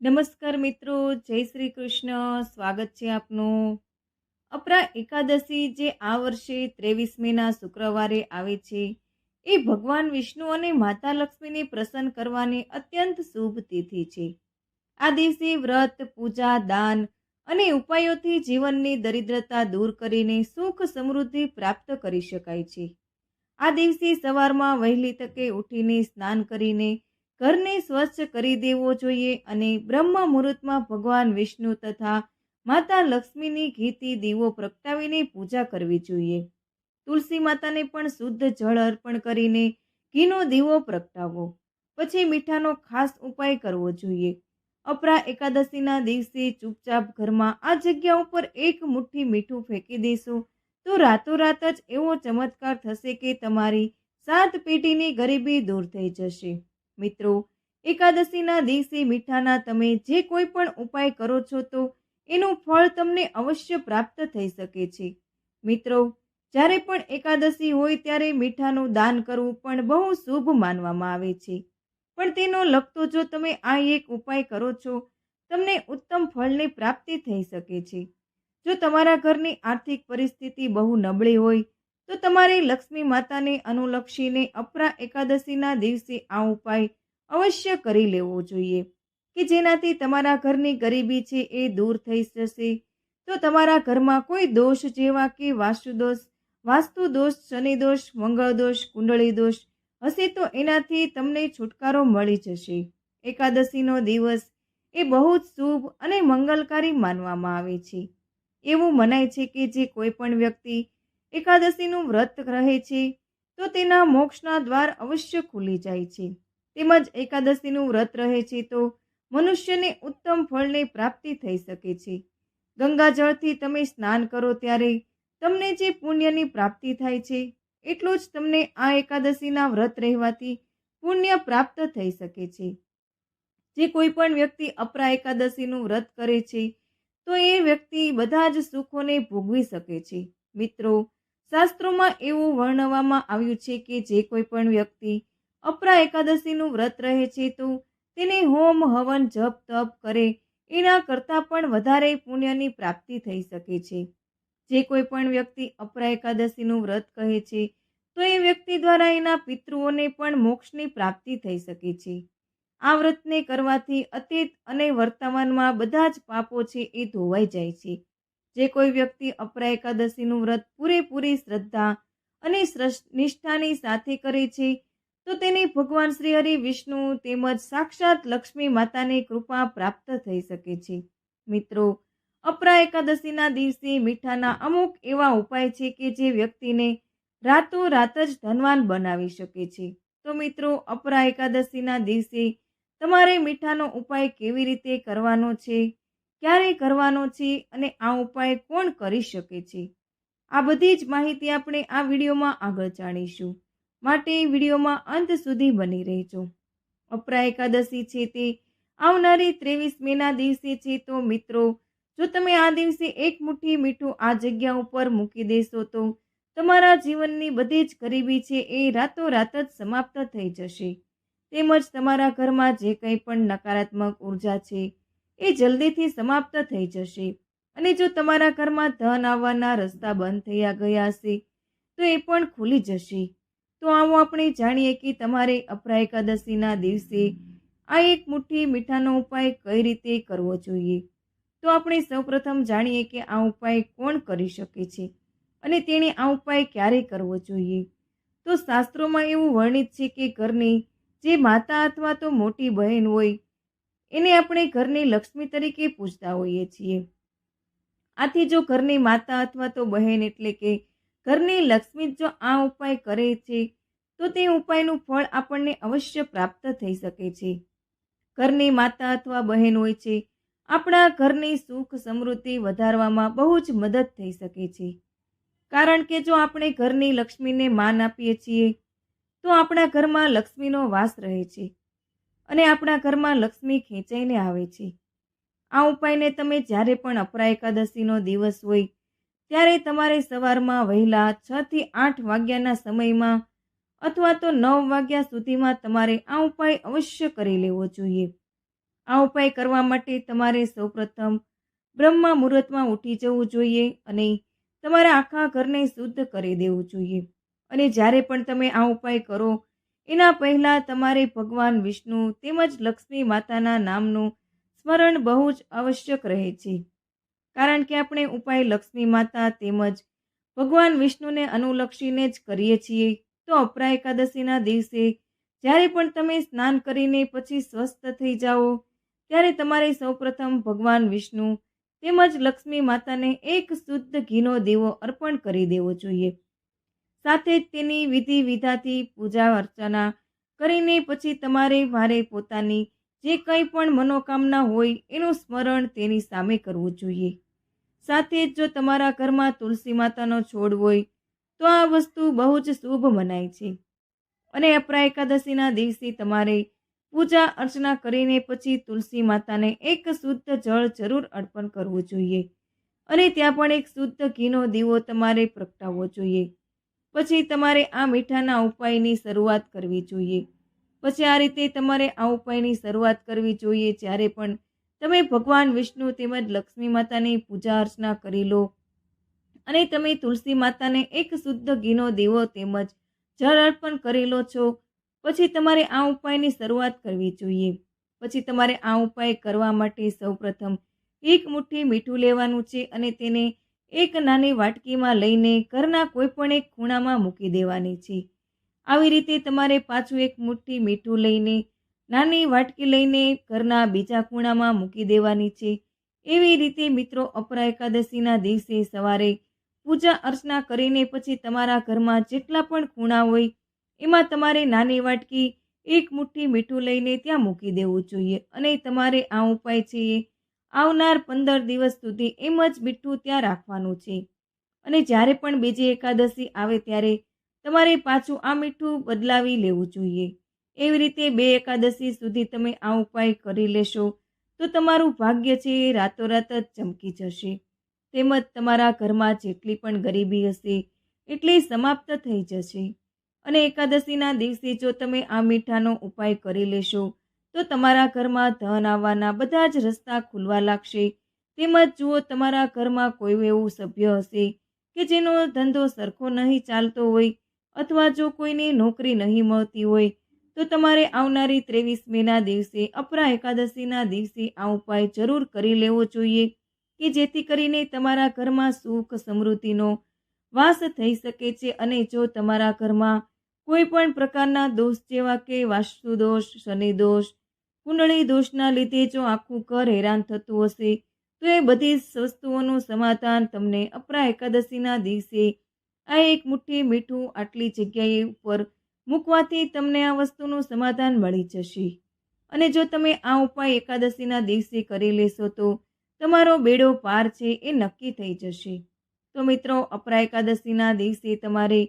નમસ્કાર મિત્રો, જય શ્રી કૃષ્ણ. સ્વાગત છે આપનું. અપરા એકાદશી જે આ વર્ષે ત્રેવીસ મેના શુક્રવારે આવે છે, એ ભગવાન વિષ્ણુ અને માતા લક્ષ્મીને પ્રસન્ન કરવાની અત્યંત શુભ તિથિ છે. આ દિવસે વ્રત, પૂજા, દાન અને ઉપાયોથી જીવનની દરિદ્રતા દૂર કરીને સુખ સમૃદ્ધિ પ્રાપ્ત કરી શકાય છે. આ દિવસે સવારમાં વહેલી તકે ઉઠીને સ્નાન કરીને ઘરને સ્વચ્છ કરી દેવો જોઈએ અને બ્રહ્મ મુહૂર્તમાં ભગવાન વિષ્ણુ તથા માતા લક્ષ્મીની ઘીથી દીવો પ્રગટાવીને પૂજા કરવી જોઈએ. તુલસી માતાને પણ શુદ્ધ જળ અર્પણ કરીને ઘીનો દીવો પ્રગટાવવો પછી મીઠાનો ખાસ ઉપાય કરવો જોઈએ. અપરા એકાદશીના દિવસે ચૂપચાપ ઘરમાં આ જગ્યા ઉપર એક મુઠ્ઠી મીઠું ફેંકી દેશો તો રાતોરાત જ એવો ચમત્કાર થશે કે તમારી સાત પેઢીની ગરીબી દૂર થઈ જશે. મિત્રો, એકાદશીના દિવસે મીઠાના તમે જે કોઈ પણ ઉપાય કરો છો તો એનું ફળ તમને અવશ્ય પ્રાપ્ત થઈ શકે છે. મિત્રો, જ્યારે પણ એકાદશી હોય ત્યારે મીઠાનું દાન કરવું પણ બહુ શુભ માનવામાં આવે છે. પણ તેનો લગતો જો તમે આ એક ઉપાય કરો છો, તમને ઉત્તમ ફળની પ્રાપ્તિ થઈ શકે છે. જો તમારા ઘરની આર્થિક પરિસ્થિતિ બહુ નબળી હોય તો તમારે લક્ષ્મી માતાને, અનુલક્ષીને, અપરા એકાદશીના દિવસે આ ઉપાય અવશ્ય કરી લેવો જોઈએ કે જેનાથી તમારા ઘરની ગરીબી છે એ દૂર થઈ જશે. તો તમારા ઘરમાં કોઈ દોષ જેવા કે વાસ્તુદોષ વાસ્તુ દોષ શનિ દોષ મંગળ દોષ કુંડળી દોષ હશે તો એનાથી તમને છુટકારો મળી જશે. એકાદશીનો દિવસ એ બહુ જ શુભ અને મંગલકારી માનવામાં આવે છે. એવું મનાય છે કે જે કોઈ પણ વ્યક્તિ એકાદશીનું વ્રત રહે છે, તો તેના મોક્ષના દ્વાર અવશ્ય ખુલી જાય છે. તેમજ એકાદશીનું વ્રત રહે છે, તો મનુષ્યને ઉત્તમ ફળની પ્રાપ્તિ થઈ શકે છે. ગંગાજળથી તમે સ્નાન કરો ત્યારે તમને જે પુણ્યની પ્રાપ્તિ થાય છે, એટલું જ તમને આ એકાદશીના વ્રત રહેવાથી પુણ્ય પ્રાપ્ત થઈ શકે છે. જે કોઈ પણ વ્યક્તિ અપરા એકાદશીનું વ્રત કરે છે, તો એ વ્યક્તિ બધા જ સુખોને ભોગવી શકે છે. મિત્રો શાસ્ત્રોમાં એવું વર્ણવવામાં આવ્યું છે કે જે કોઈ પણ વ્યક્તિ અપરા એકાદશીનું વ્રત રહે છે તો તેને હોમ, હવન, જપ, તપ કરે એના કરતાં પણ વધારે પુણ્યની પ્રાપ્તિ થઈ શકે છે. જે કોઈ પણ વ્યક્તિ અપરા એકાદશીનું વ્રત કહે છે તો એ વ્યક્તિ દ્વારા એના પિતૃઓને પણ મોક્ષની પ્રાપ્તિ થઈ શકે છે. આ વ્રતને કરવાથી અતીત અને વર્તમાનમાં બધા જ પાપો છે એ ધોવાઈ જાય છે. જે કોઈ વ્યક્તિ અપરા એકાદશીનું વ્રત પૂરેપૂરી શ્રદ્ધા અને નિષ્ઠાની સાથે કરે છે, તો તેને ભગવાન શ્રી હરિ વિષ્ણુ તેમજ સાક્ષાત લક્ષ્મી માતાની કૃપા પ્રાપ્ત થઈ શકે છે. મિત્રો, અપરા એકાદશીના દિવસે મીઠાના અમુક એવા ઉપાય છે કે જે વ્યક્તિને રાતો રાત જ ધનવાન બનાવી શકે છે. તો મિત્રો, અપરા એકાદશીના દિવસે તમારે મીઠાનો ઉપાય કેવી રીતે કરવાનો છે? ક્યારે કરવાનો છે અને આ ઉપાય કોણ કરી શકે છે? આ બધી જ માહિતી આપણે આ વિડીયોમાં આગળ જાણીશું. માટે વિડીયોમાં અંત સુધી બની રહેજો. અપરા એકાદશી છે તે આવનારી ત્રેવીસ મેના દિવસે છે તો મિત્રો, જો તમે આ દિવસે એક મુઠ્ઠી મીઠું આ જગ્યા ઉપર મૂકી દેશો તો તમારા જીવનની બધી જ ગરીબી છે એ રાતોરાત જ સમાપ્ત થઈ જશે. તેમજ તમારા ઘરમાં જે કંઈ પણ નકારાત્મક ઊર્જા છે એ જલ્દીથી સમાપ્ત થઈ જશે. અને જો તમારા ઘરમાં ધન આવવાના રસ્તા બંધ થયા ગયા હશે, તો એ પણ ખુલી જશે. તો આવો આપણે જાણીએ કે તમારે અપરા એકાદશીના દિવસે આ એક મુઠ્ઠી મીઠાનો ઉપાય કઈ રીતે કરવો જોઈએ? તો આપણે સૌપ્રથમ જાણીએ કે આ ઉપાય કોણ કરી શકે છે અને તેણે આ ઉપાય ક્યારે કરવો જોઈએ? તો શાસ્ત્રોમાં એવું વર્ણિત છે કે ઘરની જે માતા અથવા તો મોટી બહેન હોય એને આપણે ઘરની લક્ષ્મી તરીકે પૂજતા હોઈએ છીએ. આથી જો ઘરની માતા અથવા તો બહેન એટલે કે ઘરની લક્ષ્મી જો આ ઉપાય કરે છે, તો તે ઉપાયનું ફળ આપણને અવશ્ય પ્રાપ્ત થઈ શકે છે. ઘરની માતા અથવા બહેન હોય છે, આપણા ઘરની સુખ સમૃદ્ધિ વધારવામાં બહુ જ મદદ થઈ શકે છે. કારણ કે જો આપણે ઘરની લક્ષ્મીને માન આપીએ છીએ, તો આપણા ઘરમાં લક્ષ્મીનો વાસ રહે છે. અને આપણા ઘરમાં લક્ષ્મી ખેંચાઈને આવે છે. આ ઉપાયને તમે જ્યારે પણ અપરા એકાદશીનો દિવસ હોય, ત્યારે તમારે સવારમાં વહેલા છ થી આઠ વાગ્યાના સમયમાં અથવા તો નવ વાગ્યા સુધીમાં તમારે આ ઉપાય અવશ્ય કરી લેવો જોઈએ. આ ઉપાય કરવા માટે તમારે સૌપ્રથમ બ્રહ્મા મુહૂર્તમાં ઉઠી જવું જોઈએ અને તમારા આખા ઘરને શુદ્ધ કરી દેવું જોઈએ. અને જ્યારે પણ તમે આ ઉપાય કરો એના પહેલાં તમારે ભગવાન વિષ્ણુ તેમજ લક્ષ્મી માતાના નામનું સ્મરણ બહુ જ આવશ્યક રહે છે. કારણ કે આપણે ઉપાય લક્ષ્મી માતા તેમજ ભગવાન વિષ્ણુને અનુલક્ષીને જ કરીએ છીએ, તો અપરા એકાદશીના દિવસે જ્યારે પણ તમે સ્નાન કરીને પછી સ્વસ્થ થઈ જાઓ, ત્યારે તમારે સૌપ્રથમ ભગવાન વિષ્ણુ તેમજ લક્ષ્મી માતાને એક શુદ્ધ ઘીનો દીવો અર્પણ કરી દેવો જોઈએ. સાથે જ તેની વિધિ વિધાથી પૂજા અર્ચના કરીને પછી તમારે મારે પોતાની જે કંઈ પણ મનોકામના હોય એનું સ્મરણ તેની સામે કરવું જોઈએ. સાથે જ જો તમારા ઘરમાં તુલસી માતાનો છોડ હોય, તો આ વસ્તુ બહુ જ શુભ મનાય છે. અને અપરા એકાદશીના દિવસે તમારે પૂજા અર્ચના કરીને પછી તુલસી માતાને એક શુદ્ધ જળ જરૂર અર્પણ કરવું જોઈએ. અને ત્યાં પણ એક શુદ્ધ ઘીનો દીવો તમારે પ્રગટાવવો જોઈએ. પછી તમારે આ મીઠાના ઉપાયની શરૂઆત કરવી જોઈએ. પછી આ રીતે તમારે આ ઉપાયની શરૂઆત કરવી જોઈએ જ્યારે પણ તમે ભગવાન વિષ્ણુ તેમજ લક્ષ્મી માતાની પૂજા અર્ચના કરી લો. અને તમે તુલસી માતાને એક શુદ્ધ ઘીનો દીવો તેમજ જળ અર્પણ કરી લો છો. પછી તમારે આ ઉપાયની શરૂઆત કરવી જોઈએ. પછી તમારે આ ઉપાય કરવા માટે સૌપ્રથમ એક મુઠ્ઠી મીઠું લેવાનું છે અને તેને એક નાની વાટકીમાં લઈને ઘરના કોઈ પણ એક ખૂણામાં મૂકી દેવાની છે. આવી રીતે તમારે પાછું એક મુઠ્ઠી મીઠું લઈને, નાની વાટકી લઈને ઘરના બીજા ખૂણામાં મૂકી દેવાની છે. એવી રીતે મિત્રો અપરા એકાદશીના દિવસે સવારે પૂજા અર્ચના કરીને પછી તમારા ઘરમાં જેટલા પણ ખૂણા હોય, એમાં તમારે નાની વાટકી, એક મુઠ્ઠી મીઠું લઈને ત્યાં મૂકી દેવું જોઈએ અને તમારે આ ઉપાય છે આવનાર પંદર દિવસ સુધી એમ જ મીઠું ત્યાં રાખવાનું છે. અને જ્યારે પણ બીજી એકાદશી આવે ત્યારે તમારે પાછું આ મીઠું બદલાવી લેવું જોઈએ. એવી રીતે બે એકાદશી સુધી તમે આ ઉપાય કરી લેશો તો તમારું ભાગ્ય છે એ રાતોરાત જ ચમકી જશે. તેમજ તમારા ઘરમાં જેટલી પણ ગરીબી હશે એટલી સમાપ્ત થઈ જશે. અને એકાદશીના દિવસે જો તમે આ મીઠાનો ઉપાય કરી લેશો તો તમારા ઘરમાં ધન આવવાના બધા જ રસ્તા ખુલવા લાગશે. તેમજ જુઓ, તમારા ઘરમાં કોઈ એવું સભ્ય હશે કે જેનો ધંધો સરખો નહીં ચાલતો હોય અથવા જો કોઈને નોકરી નહીં મળતી હોય, તો તમારે આવનારી ત્રેવીસ મેના દિવસે, અપરા એકાદશીના દિવસે આ ઉપાય જરૂર કરી લેવો જોઈએ કે જેથી કરીને તમારા ઘરમાં સુખ સમૃદ્ધિનો વાસ થઈ શકે છે અને જો તમારા ઘરમાં કોઈ પણ પ્રકારના દોષ જેવા કે વાસ્તુ દોષ શનિ દોષ કુંડળી દોષના લીધે જો આખું ઘર હેરાન થતું હશે, તો એ બધી વસ્તુઓનું સમાધાન તમને અપરા એકાદશીના દિવસે આ એક મુઠ્ઠી મીઠું આટલી જગ્યાએ ઉપર મૂકવાથી તમને આ વસ્તુનું સમાધાન મળી જશે. અને જો તમે આ ઉપાય એકાદશીના દિવસે કરી લેશો તો તમારો બેડો પાર છે એ નક્કી થઈ જશે. તો મિત્રો, અપરા એકાદશીના દિવસે તમારે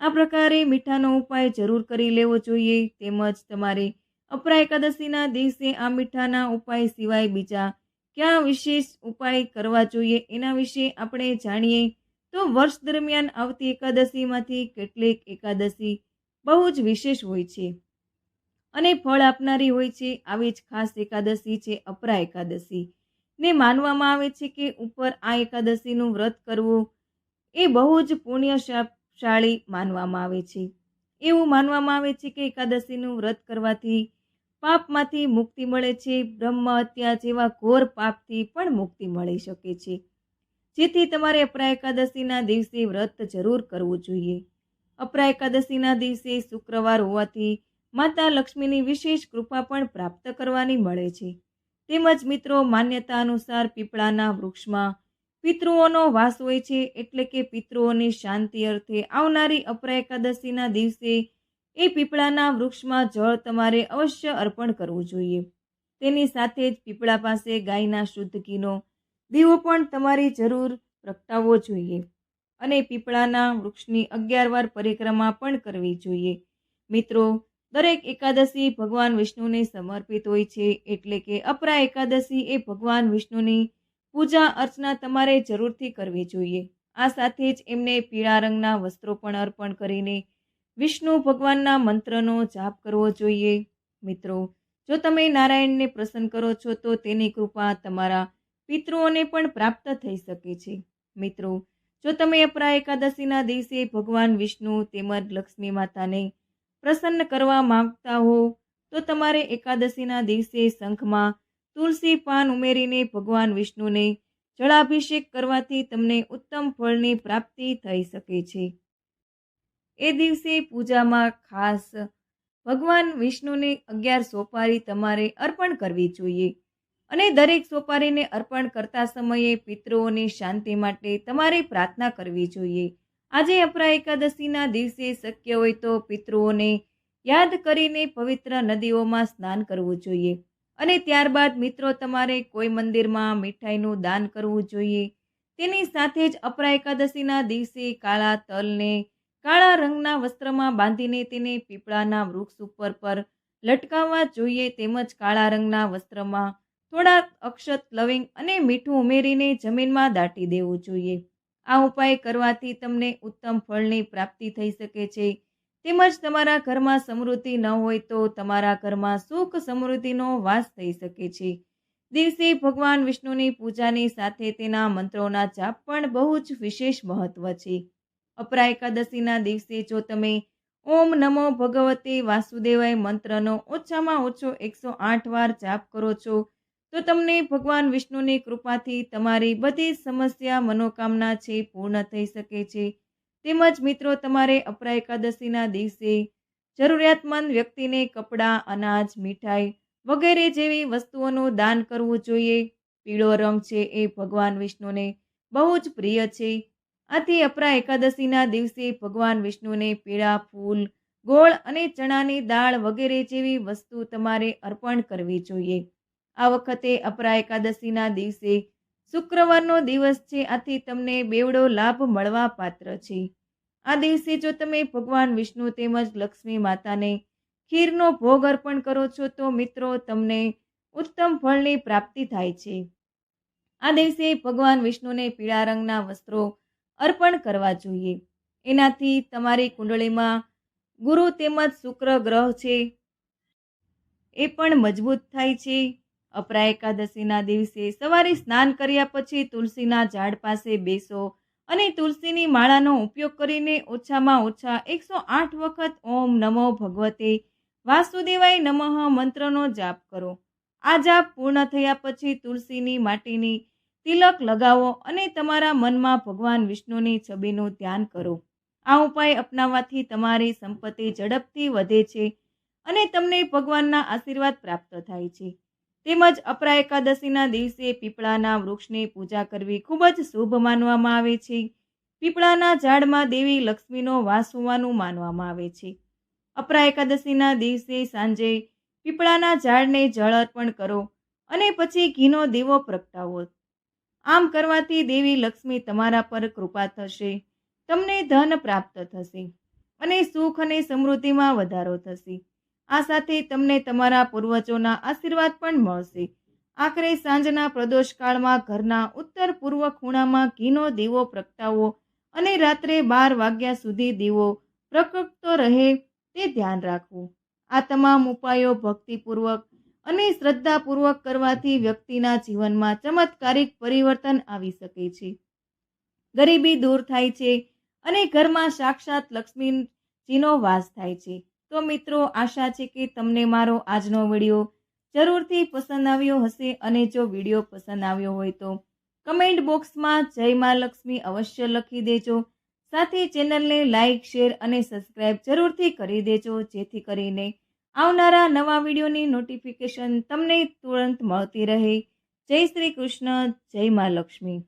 આ પ્રકારે મીઠાનો ઉપાય જરૂર કરી લેવો જોઈએ, તેમજ તમારે અપરા એકાદશીના દિવસે આ મીઠાના ઉપાય સિવાય બીજા ક્યાં વિશેષ ઉપાય કરવા જોઈએ? એના વિશે આપણે જાણીએ તો વર્ષ દરમિયાન આવતી એકાદશીમાંથી કેટલીક એકાદશી બહુ જ વિશેષ હોય છે અને ફળ આપનારી હોય છે. આવી જ ખાસ એકાદશી છે અપરા એકાદશી ને માનવામાં આવે છે કે ઉપર આ એકાદશીનું વ્રત કરવું એ બહુ જ પુણ્યશાળી માનવામાં આવે છે. એવું માનવામાં આવે છે કે એકાદશીનું વ્રત કરવાથી પાપમાંથી મુક્તિ મળે છે, બ્રહ્મ હત્યા જેવા ઘોર પાપથી પણ મુક્તિ મળી શકે છે. જેથી તમારે અપરા એકાદશીના દિવસે વ્રત જરૂર કરવું જોઈએ. અપરા એકાદશીના દિવસે શુક્રવાર હોવાથી માતા લક્ષ્મીની વિશેષ કૃપા પણ પ્રાપ્ત કરવાની મળે છે. તેમજ મિત્રો, માન્યતા અનુસાર પીપળાના વૃક્ષમાં પિતૃઓનો વાસ હોય છે, એટલે કે પિતૃઓની શાંતિ અર્થે આવનારી અપરા એકાદશીના દિવસે એ પીપળાના વૃક્ષમાં જળ તમારે અવશ્ય અર્પણ કરવું જોઈએ. તેની સાથે જ પીપળા પાસે ગાયના શુદ્ધ ઘીનો દીવો પણ તમારે જરૂર પ્રગટાવવો જોઈએ અને પીપળાના વૃક્ષની અગિયાર વાર પરિક્રમા પણ કરવી જોઈએ. મિત્રો, દરેક એકાદશી ભગવાન વિષ્ણુને સમર્પિત હોય છે એટલે કે અપરા એકાદશી એ ભગવાન વિષ્ણુની પૂજા અર્ચના તમારે જરૂરથી કરવી જોઈએ. આ સાથે જ એમને પીળા રંગના વસ્ત્રો પણ અર્પણ કરીને વિષ્ણુ ભગવાનના મંત્રનો જાપ કરવો જોઈએ. મિત્રો, જો તમે નારાયણને પ્રસન્ન કરો છો, તો તેની કૃપા તમારા પિતૃઓને પણ પ્રાપ્ત થઈ શકે છે. મિત્રો, જો તમે અપરા એકાદશીના દિવસે ભગવાન વિષ્ણુ તેમજ લક્ષ્મી માતાને પ્રસન્ન કરવા માંગતા હો, તો તમારે એકાદશીના દિવસે શંખમાં તુલસી પાન ઉમેરીને ભગવાન વિષ્ણુને જળાભિષેક કરવાથી તમને ઉત્તમ ફળની પ્રાપ્તિ થઈ શકે છે. એ દિવસે પૂજામાં ખાસ ભગવાન વિષ્ણુને અગિયાર સોપારી તમારે અર્પણ કરવી જોઈએ. અને દરેક સોપારીને અર્પણ કરતા સમયે પિતૃઓની શાંતિ માટે તમારે પ્રાર્થના કરવી જોઈએ. આજે અપરા એકાદશીના દિવસે શક્ય હોય તો પિતૃઓને યાદ કરીને પવિત્ર નદીઓમાં સ્નાન કરવું જોઈએ. અને ત્યારબાદ મિત્રો તમારે કોઈ મંદિરમાં મીઠાઈનું દાન કરવું જોઈએ. તેની સાથે જ અપરા એકાદશીના દિવસે કાળા તલને કાળા રંગના વસ્ત્રમાં બાંધીને તેને પીપળાના વૃક્ષ ઉપર પર લટકાવવા જોઈએ તેમજ કાળા રંગના વસ્ત્રમાં થોડા અક્ષત લવિંગ અને મીઠું ઉમેરીને જમીનમાં દાટી દેવું જોઈએ. આ ઉપાય કરવાથી તમને ઉત્તમ ફળની પ્રાપ્તિ થઈ શકે છે. તેમજ તમારા ઘરમાં સમૃદ્ધિ ન હોય તો તમારા ઘરમાં સુખ સમૃદ્ધિનો વાસ થઈ શકે છે. દિવસે ભગવાન વિષ્ણુની પૂજાની સાથે તેના મંત્રોના જાપ પણ બહુ જ વિશેષ મહત્વ છે. અપરા એકાદશીના દિવસે જો તમે ઓમ નમો ભગવતે વાસુદેવાય મંત્રનો ઓછામાં ઓછો એકસો આઠ વાર જાપ કરો છો, તો તમને ભગવાન વિષ્ણુની કૃપાથી તમારી બધી સમસ્યા, મનોકામના છે, પૂર્ણ થઈ શકે છે. તેમજ મિત્રો, તમારે અપરા એકાદશીના દિવસે જરૂરિયાતમંદ વ્યક્તિને કપડાં, અનાજ, મીઠાઈ વગેરે જેવી વસ્તુઓનું દાન કરવું જોઈએ. પીળો રંગ છે એ ભગવાન વિષ્ણુને બહુ જ પ્રિય છે. આથી અપરા એકાદશીના દિવસે ભગવાન વિષ્ણુને પીળા ફૂલ, ગોળ અને ચણાની દાળ વગેરે જેવી વસ્તુ તમારે અર્પણ કરવી જોઈએ. આ વખતે અપરા એકાદશીના દિવસે શુક્રવારનો દિવસ છે, આથી તમને બેવડો લાભ મળવા પાત્ર છે. આ દિવસે જો તમે ભગવાન વિષ્ણુ તેમજ લક્ષ્મી માતાને ખીરનો ભોગ અર્પણ કરો છો, તો મિત્રો તમને ઉત્તમ ફળની પ્રાપ્તિ થાય છે. આ દિવસે ભગવાન વિષ્ણુને પીળા રંગના વસ્ત્રો અર્પણ કરવા જોઈએ. એનાથી તમારી કુંડળીમાં ગુરુ તેમજ શુક્ર ગ્રહ છે. એ પણ મજબૂત થાય છે. અપરા એકાદશીના દિવસે સવારે સ્નાન કર્યા પછી તુલસીના ઝાડ પાસે બેસો અને તુલસીની માળાનો ઉપયોગ કરીને ઓછામાં ઓછા એકસો આઠ વખત ઓમ નમો ભગવતે વાસુદેવાય નમઃ મંત્રનો જાપ કરો. આ જાપ પૂર્ણ થયા પછી તુલસીની માટીની તિલક લગાવો અને તમારા મનમાં ભગવાન વિષ્ણુની છબીનું ધ્યાન કરો. આ ઉપાય અપનાવવાથી તમારી સંપત્તિ ઝડપથી વધે છે અને તમને ભગવાનના આશીર્વાદ પ્રાપ્ત થાય છે. તેમજ અપરા એકાદશીના દિવસે પીપળાના વૃક્ષની પૂજા કરવી ખૂબ જ શુભ માનવામાં આવે છે. પીપળાના ઝાડમાં દેવી લક્ષ્મીનો વાસ હોવાનું માનવામાં આવે છે. અપરા એકાદશીના દિવસે સાંજે પીપળાના ઝાડને જળ અર્પણ કરો અને પછી ઘીનો દીવો પ્રગટાવો. આમ કરવાથી દેવી લક્ષ્મી તમારા પર કૃપા થશે, તમને ધન પ્રાપ્ત થશે અને સુખ અને સમૃદ્ધિમાં વધારો થશે. આ સાથે તમને તમારા પૂર્વજોના આશીર્વાદ પણ મળશે. આખરે સાંજના પ્રદોષકાળમાં ઘરના ઉત્તર પૂર્વ ખૂણામાં ઘીનો દીવો પ્રગટાવો અને રાત્રે બાર વાગ્યા સુધી દીવો પ્રકટતો રહે તે ધ્યાન રાખવું. આ તમામ ઉપાયો ભક્તિપૂર્વક અને શ્રદ્ધાપૂર્વક કરવાથી વ્યક્તિના જીવનમાં ચમત્કારિક પરિવર્તન આવી શકે છે. ગરીબી દૂર થાય છે અને ઘરમાં સાક્ષાત લક્ષ્મીજીનો વાસ થાય છે. તો મિત્રો, આશા છે કે તમને મારો આજનો વીડિયો જરૂરથી પસંદ આવ્યો હશે અને જો વીડિયો પસંદ આવ્યો હોય તો કમેન્ટ બોક્સમાં જય મા લક્ષ્મી અવશ્ય લખી દેજો. સાથે ચેનલને લાઇક શેર અને સબસ્ક્રાઈબ જરૂરથી કરી દેજો, જેથી કરીને આવનારા નવા વિડીયોની નોટિફિકેશન તમને તુરંત મળતી રહે. જય શ્રી કૃષ્ણ જય મા લક્ષ્મી.